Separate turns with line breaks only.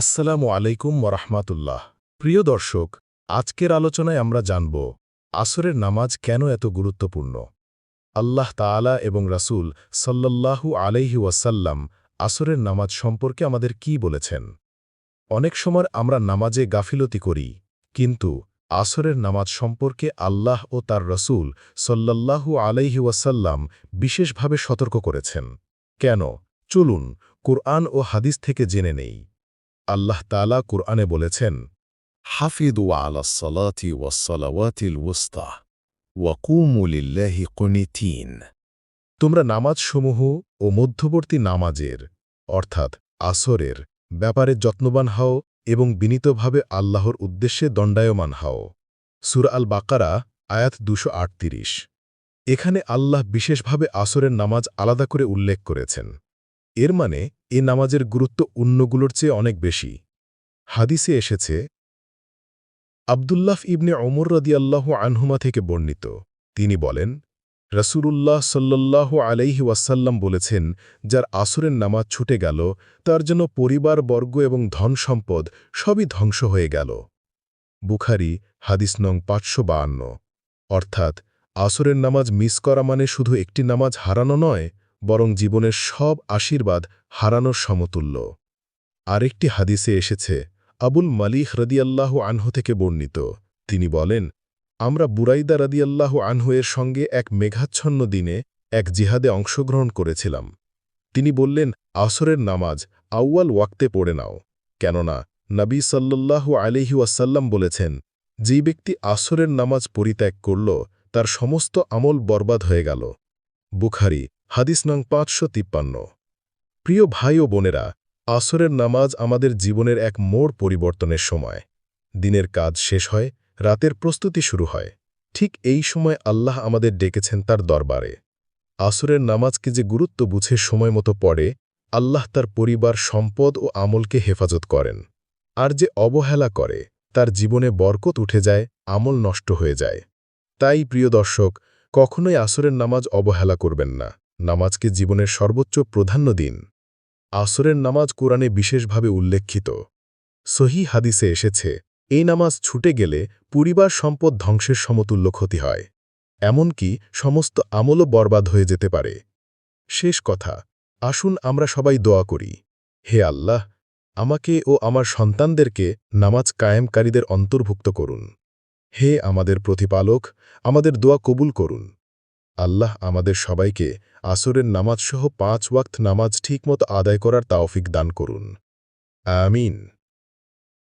আসসালামু আলাইকুম ওরহমাতুল্লাহ। প্রিয় দর্শক, আজকের আলোচনায় আমরা জানব, আসরের নামাজ কেন এত গুরুত্বপূর্ণ? আল্লাহ তাআলা এবং রাসূল সাল্লাল্লাহু আলাইহি ওয়াসাল্লাম আসরের নামাজ সম্পর্কে আমাদের কি বলেছেন? অনেক সময় আমরা নামাজে গাফিলতি করি, কিন্তু আসরের নামাজ সম্পর্কে আল্লাহ ও তার রসুল সল্লাল্লাহু আলাইহি ওয়াসাল্লাম বিশেষভাবে সতর্ক করেছেন। কেন? চলুন, কুরআন ও হাদিস থেকে জেনে নেই। আল্লাহ তালা কুরআনে বলেছেন
হাফিদু আলা সালাতি ওয়াসালাওয়াতিল ওস্তা ওয়াকুমুলিল্লাহি কনিতিন।
তোমরা নামাজসমূহ ও মধ্যবর্তী নামাজের, অর্থাৎ আসরের, ব্যাপারে যত্নবান হও এবং বিনীতভাবে আল্লাহর উদ্দেশ্যে দণ্ডায়মান হও। সুর আল বাকারা আয়াত দুশো এখানে আল্লাহ বিশেষভাবে আসরের নামাজ আলাদা করে উল্লেখ করেছেন। এর মানে এ নামাজের গুরুত্ব অন্যগুলোর চেয়ে অনেক বেশি। হাদিসে এসেছে, আবদুল্লাহ ইবনে ওমর রদিয়াল্লাহ আনহুমা থেকে বর্ণিত। তিনি বলেন, রসুলুল্লাহ সাল্লাল্লাহু আলাইহি ওয়াসাল্লাম বলেছেন, যার আসরের নামাজ ছুটে গেল, তার জন্য পরিবার, বর্গ এবং ধন সম্পদ সবই ধ্বংস হয়ে গেল। বুখারি, হাদিস নং পাঁচশো বায়ান্ন অর্থাৎ, আসরের নামাজ মিস করা মানে শুধু একটি নামাজ হারানো নয় বরং জীবনের সব আশীর্বাদ হারানোর সমতুল্য। আরেকটি হাদিসে এসেছে, আবুল মালিক রদিয়াল্লাহ আনহু থেকে বর্ণিত। তিনি বলেন, আমরা বুরাইদা রদিয়াল্লাহ আনহু এর সঙ্গে এক মেঘাচ্ছন্ন দিনে এক জিহাদে অংশগ্রহণ করেছিলাম। তিনি বললেন, আসরের নামাজ আউয়াল ওয়াক্তে পড়ে নাও। কেননা, নবী সাল্লাল্লাহু আলিহি ওয়াসাল্লাম বলেছেন, যে ব্যক্তি আসরের নামাজ পরিত্যাগ করল, তার সমস্ত আমল বরবাদ হয়ে গেল। বুখারি হাদিস নং পাঁচশো তিপ্পান্ন। প্রিয় ভাই ও বোনেরা, আসরের নামাজ আমাদের জীবনের এক মোড় পরিবর্তনের সময়। দিনের কাজ শেষ হয়, রাতের প্রস্তুতি শুরু হয়। ঠিক এই সময় আল্লাহ আমাদের ডেকেছেন তার দরবারে। আসরের নামাজকে যে গুরুত্ব বুঝে সময় মতো পড়ে, আল্লাহ তার পরিবার, সম্পদ ও আমলকে হেফাজত করেন। আর যে অবহেলা করে, তার জীবনে বরকত উঠে যায়, আমল নষ্ট হয়ে যায়। তাই প্রিয় দর্শক, কখনোই আসরের নামাজ অবহেলা করবেন না। নামাজকে জীবনের সর্বোচ্চ প্রাধান্য দিন। আসরের নামাজ কোরআনে বিশেষভাবে উল্লেখিত। সহি হাদিসে এসেছে, এই নামাজ ছুটে গেলে পরিবার সম্পদ ধ্বংসের সমতুল্য ক্ষতি হয়। এমনকি সমস্ত আমলও বরবাদ হয়ে যেতে পারে। শেষ কথা, আসুন আমরা সবাই দোয়া করি। হে আল্লাহ, আমাকে ও আমার সন্তানদেরকে নামাজ কায়েমকারীদের অন্তর্ভুক্ত করুন। হে আমাদের প্রতিপালক, আমাদের দোয়া কবুল করুন। আল্লাহ আমাদের সবাইকে আসরের নামাজসহ পাঁচ ওয়াক্ত নামাজ ঠিকমতো আদায় করার তাওফিক দান করুন। আমিন।